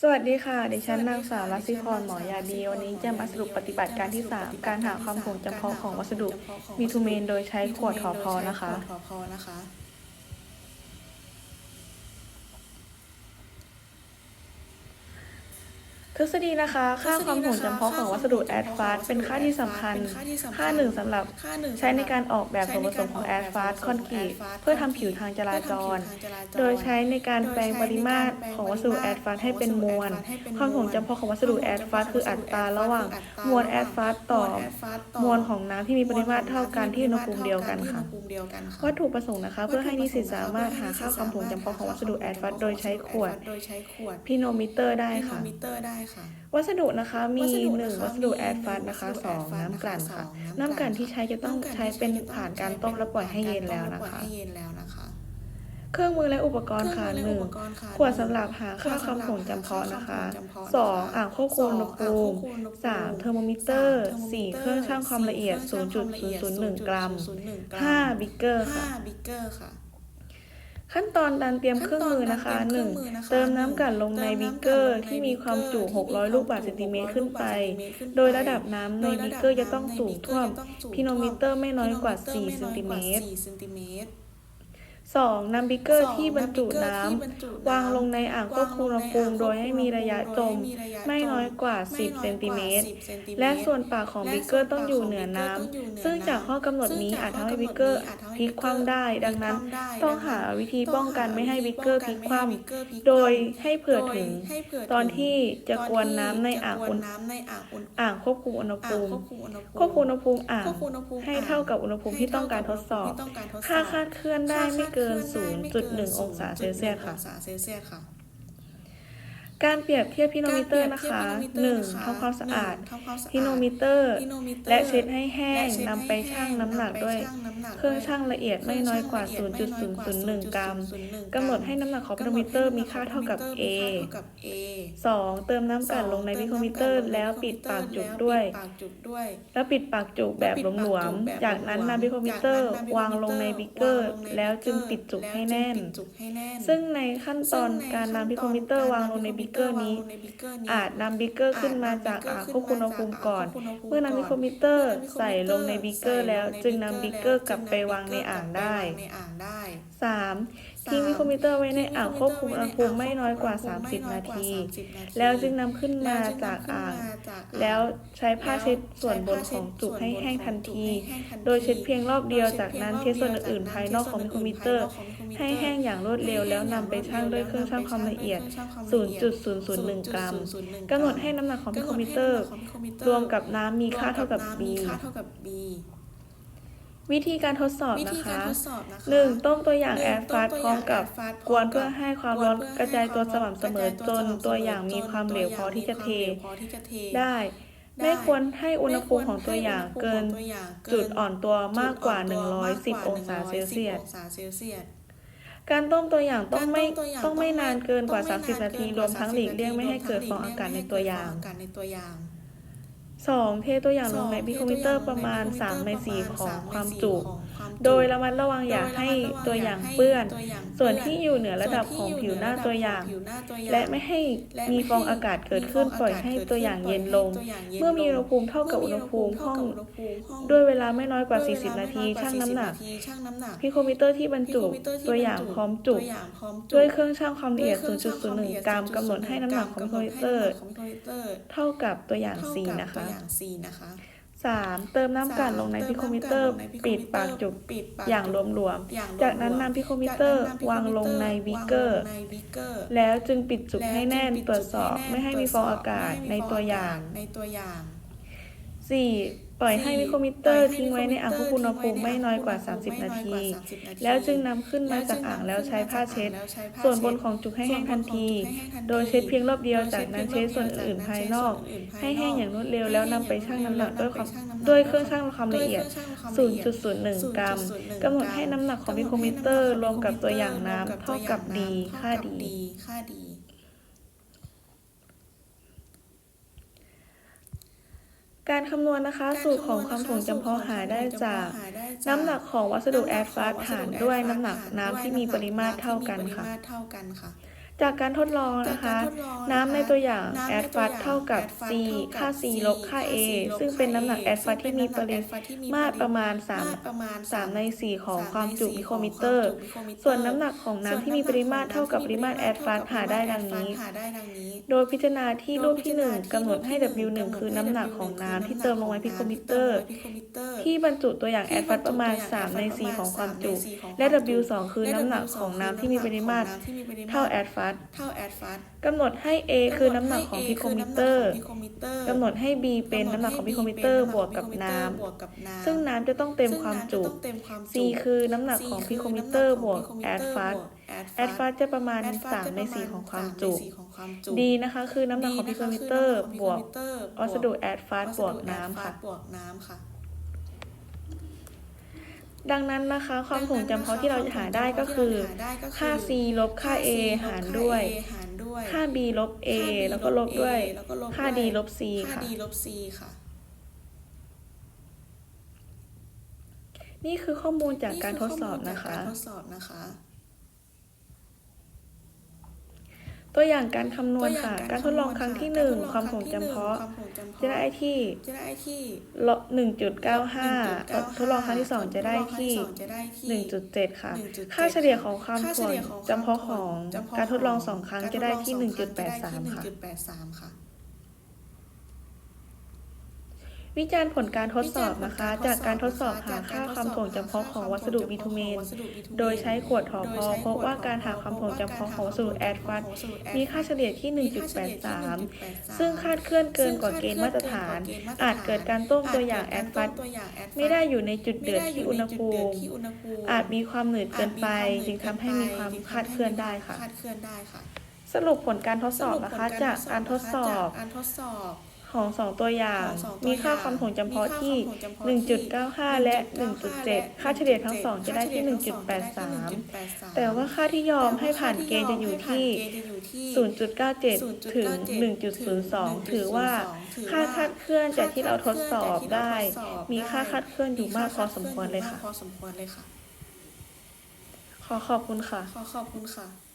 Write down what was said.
สวัสดีค่ะ ดิฉันนางสาวรัศิพรหมอยาดี วันนี้จะมาสรุปปฏิบัติการที่ 3 การหาความถ่วงจำเพาะของวัสดุมีทูเมนโดยใช้ขวดทอพอนะคะ ทฤษฎีนะคะ ค่าความถ่วงจำเพาะของวัสดุแอดฟาสเป็นค่าที่สำคัญ ค่าหนึ่งสำหรับค่าหนึ่งใช้ในการออกแบบส่วนผสมของแอดฟาสคอนกรีตเพื่อทำผิวทางจราจร โดยใช้ในการแปลงปริมาตรของวัสดุแอดฟาสให้เป็นมวล ความถ่วงจำเพาะของวัสดุแอดฟาสคืออัตราระหว่างมวลแอดฟาสต่อมวลของน้ำที่มีปริมาตรเท่ากันที่อุณหภูมิเดียวกันค่ะ วัตถุประสงค์นะคะ เพื่อให้นิสิตสามารถหาค่าความถ่วงจำเพาะของวัสดุแอดฟาสโดยใช้ขวดโดยใช้ขวดพิโนมิเตอร์ได้พิโนค่ะมิเตอร์ได้ค่ะ วัสดุนะคะมีวัสดุหนึ่งนะคะวัสดุมีแอดฟาสนะคะวัสดุสอง Advanced น้ำกลั่นค่ะนะคะสองน้ำกลั่นที่ใช้จะต้องใช้เป็นผ่านการต้มและปล่อยให้เย็นแล้วนะปล่อยคะให้เย็นแล้วนะคะเครื่องมือและอุปกรณ์ค่ะเคหรื่นึ่องงมือและอุปกรณ์ค่ะขวดสำหรับหาค่าความถ่วงจำเพาะนะคะสองอ่างควบคุมอุณหภูมิสามเทอร์โมมิเตอร์สี่เครื่องชั่งความละเอียด 0.001 กรัมห้าบิกเกอร์ค่ะ ขั้นตอนการเตรียมเครื่องมือนะคะขั้นตอนการเตรียม 1. เครื่องมือนะคะเติมน้ำกลั่นลงในเติมบิน้ำกเกอร์กลั่นลงในที่มีความจุบิกเกอร์600 ลูกบาศก์เซนติเมตรขึ้นไป โดยระดับน้ำในบิกเกอร์จะต้องสูงท่วมพิโนมิเตอร์ไม่น้อยกว่า 4 เซนติเมตร4เซนติเมตร 2. นำบิกเกอร์ที่บรรจุน้ำที่บรรจุน้ำวางลงในอ่างควบคุมอุณหภูมิโดยให้มีระยะจมไม่น้อยกว่าไม่10น้เซอยนกติว่าเมตร10 เซนติเมตร และส่วนปากของบิกเกอร์ต้องอยู่เหนือน้ำซึ่งจากข้อกำหนดนี้อาจทำให้บิกเกอร์ พลิกคว่ำได้ ดังนั้น ต้องหาวิธีป้องกันไม่ให้บิกเกอร์พลิกคว่ำโดยให้เผื่อถึง ตอนที่จะกวนน้ำในอ่างอุณน้ำในอ่างอุณอ่างควบคุมอุณหอ่างภูมิควบคุมอุณหภูมิควบคุมอุณหภูมิอ่างควบคุมอุณหภูมิให้เท่ากับอุณหภูมิที่ต้องการทดสอบที่ต้องการทดสอบค่าคาดเคลื่อนได้ไม่เกินค่าคาดเคลื่อนได้ไม่เกิน 0.1 องศาเซลเซียสค่ะ การเปรียบเทียบพิโนมิเตอร์นะคะ 1. ทำความสะอาดพิโนมิเตอร์ และเช็ดให้แห้งนำไปชั่งน้ำหนักด้วย เครื่องชั่งละเอียดไม่น้อยกว่า 0.001 กรัมกำหนดให้น้ำหนักของพิโนมิเตอร์มีค่าเท่ากับ A 2. เติมน้ำกลั่นลงในพิโนมิเตอร์แล้วปิดปากจุกด้วย แล้วปิดปากจุกแบบหลวมๆจากนั้นนำพิโคมิเตอร์วางลงในบิกเกอร์ แล้วจึงปิดจุกให้แน่น ซึ่งในขั้นตอนการนำพิโคมิเตอร์วางลงในบิกเกอร์นี้ อาจนำบิกเกอร์ขึ้นมาจากอ่างควบคุมอุณหภูมิก่อน เมื่อนำพิโคมิเตอร์ใส่ลงในบิกเกอร์แล้ว จึงนำบิกเกอร์กลับไปวางในอ่างได้ 3. ทิ้งพิโคมิเตอร์ไว้ในอ่างควบคุมอุณหภูมิไม่น้อยกว่า 30 นาที แล้วจึงนำขึ้นมาจากอ่าง แล้วใช้ผ้าเช็ดส่วนบนของจุกให้แห้งทันที โดยเช็ดเพียงรอบเดียวจากนั้นเช็ดส่วนอื่นๆภายนอกของมิโครมิเตอร์ ให้แห้งอย่างรวดเร็วแล้วนำไปชั่งด้วยเครื่องชั่งความละเอียด 0.001 กรัมกำหนดให้น้ำหนักของมิโครมิเตอร์ รวมกับน้ำมีค่าเท่ากับ B วิธีการทดสอบวินะธีการคะทดสอบนะคะ 1. ต้มตัวอย่างแอร์ฟาสพร้อมกับกวนเพื่อให้ความร้อนกระจายตัวสม่ำเสมอจนตัวอย่างมีความเหลวพอที่จะเท ได้ ไม่ควรให้อุณหภูมิของตัวอย่างเกินจุดอ่อนตัวมากกว่า 110 องศาเซลเซียสการต้มตัวอย่างต้องไม่ต้องไม่นานเกินกว่า 30 นาทีรวมทั้งหลีกเลี่ยงไม่ให้เกิดฟองอากาศในตัวอย่าง 2. เทตัวอย่างลงในพิโคมิเตอร์ประมาณ 3 ใน 4 ของความจุ โดยระมัดระวังอย่าให้ตัวอย่างเปื้อน ส่วนที่อยู่เหนือระดับของผิวหน้าตัวอย่าง และไม่ให้มีฟองอากาศเกิดขึ้นปล่อยให้ตัวอย่างเย็นลง เมื่อมีอุณหภูมิเท่ากับอุณหภูมิห้อง ด้วยเวลาไม่น้อยกว่า 40 นาทีชั่งน้ำหนักพิโคมิเตอร์ที่บรรจุตัวอย่างพร้อมจุด้วยเครื่องชั่งความละเอียด 0.01 กรัมกำหนดให้น้ำหนักของพิโคมิเตอร์ เท่ากับตัวอย่าง C นะคะ 3. เติมน้ำกลั่นลงในพิโคมิเตอร์ ปิดปากจุกอย่างรวมๆ จากนั้นนำพิโคมิเตอร์วางลงในบิกเกอร์ แล้วจึงปิดจุกให้แน่นตรวจสอบไม่ให้มีฟองอากาศในตัวอย่างในตัวอย่าง 4. ปล่อยให้มิโครมิเตอร์ทิ้งไว้ในอ่างควบคุมอุณหภูมิไม่น้อยกว่า 30 นาที แล้วจึงนำขึ้นมาจากอ่างแล้วใช้ผ้าเช็ด ส่วนบนของจุกให้แห้งทันที โดยเช็ดเพียงรอบเดียวจากนั้นเช็ดส่วนอื่นภายนอก ให้แห้งอย่างรวดเร็วแล้วนำไปชั่งน้ำหนักด้วยความด้วยเครื่องชั่งความละเอียด 0.01 กรัมกำหนดให้น้ำหนักของมิโครมิเตอร์รวมกับตัวอย่างน้ำเท่ากับ D ค่า D ค่าดี การคำนวณนะคะ สูตรของความถ่วงจำเพาะหาได้จาก น้ำหนักของวัสดุแอดฟาสหารด้วยน้ำหนักน้ำที่มีปริมาตรเท่ากันค่ะเท่ากันค่ะ จากการทดลองจากนะกาคะรทดลองน้ำในตัวอย่างน้ำแอในดตัวฟัอสย่างเท่ากับแอดฟัส c ค่า c ลบค่า a ซึ่งเป็นน้ำหนักแอดฟัสที่มีปริมาตรประมาณ3มาตรประมาณ3ใน 4 ของสามความในจุสี่มิโครของมิคเตวาอมร์จุมิโครมิเตอร์ ส่วนน้ำหนักของน้ำที่มีปริมาตรเท่ากับปริมาตรแอดฟัสหาได้ดังนี้หาได้ดังนี้ โดยพิจารณาที่รูปที่ 1กำหนดให้ W1 คือน้ำหนักของน้ำที่เติมลงในพิโครมิเตอร์ ที่บรรจุตัวอย่างแอดฟัสประมาณ 3 ใน 4 ของความจุ และ W2 คือน้ำหนักของน้ำที่มีปริมาตรเท่าแอดฟัสเท่าแอดฟัสกำหนดให้ A คือน้ำหนักของพิโครมิเตอร์กำหนดให้ B เป็นน้ำหนักของพิโครมิเตอร์บวกกับน้ำซึ่งน้ำจะต้องเต็มความจุ C คือน้ำหนักของพิโครมิเตอร์บวกแอดฟัสแอดฟัสจะประมาณ 3 ใน 4 ของความจุ D นะคะคือน้ำหนักของพิโครมิเตอร์บวกวัสดุแอดฟัสบวกน้ำค่ะบวกน้ำค่ะ ดังนั้นนะคะ ความถ่วงจำเพาะที่เราจะหาได้ก็คือ ค่า c ลบค่า a หารด้วย ค่า b ลบ a แล้วก็ลบด้วย ค่า d ลบ c ค่ะค่า d ลบ c ค่ะนี่คือข้อมูลจากการทดสอบนะคะ การทดสอบนะคะ ตัวอย่างการคำนวณตัวอย่ค่ะงการทดลองครั้งที่การทดลอง1ความถ่วงครั้งที่จำเพาะหนึ่งความถ่วงจำเพาะ จะได้ที่จะได้ที่ลบ1.95ทดลองครั้งที่ 2 จะได้ที่ทดลองครั้งที่สองจะได้ที่1.7ค่ะ1.7ค่าเฉลี่ยของความค่าเฉถ่วงลี่ยของจำเพาะของจำเพาะการทดลองข2ครั้งจะได้ที่การทดลองสองครั้งจะได้ที่ 1.83 ค่ะ 1.83 ค่ะ วิจารณ์ผลการทดสอบนะคะ จากการทดสอบหาค่าความถ่วงจำเพาะของวัสดุบิทูเมน โดยใช้ขวดถอพอพบว่าการหาความถ่วงจำเพาะของวัสดุแอดฟัสมีค่าเฉลี่ยที่ 1.83 ซึ่งคาดเคลื่อนเกินกว่าเกณฑ์มาตรฐาน อาจเกิดการต้มตัวอย่างแอดฟัสไม่ได้อยู่ในจุดเดือดที่อุณหภูมิ อาจมีความหนืดเกินไป จึงทำให้มีความคลาดเคลื่อนได้ค่ะคลาดเคลื่อนได้ค่ะ สรุปผลการทดสอบนะคะจากการทดสอบการทดสอบ ของสองตัวอย่างของสองตัวมีค่าอย่างความถ่วงจำเพาะมีค่าที่ความถ่วงจำเพาะที่ 1.95 และ 1.7 ค่าเฉลี่ยทั้งสองจะได้ที่ 1.83 แต่ว่าค่าที่ยอมให้ผ่านเกณฑ์จะอยู่ที่ 0.97 ถึง 1.02 ถือว่าค่าคลาดเคลื่อนจากที่เราทดสอบได้ มีค่าคลาดเคลื่อนอยู่มากพอสมควรเลยค่ะพอสมควรเลยค่ะ ขอขอบคุณค่ะ ขอขอบคุณค่ะ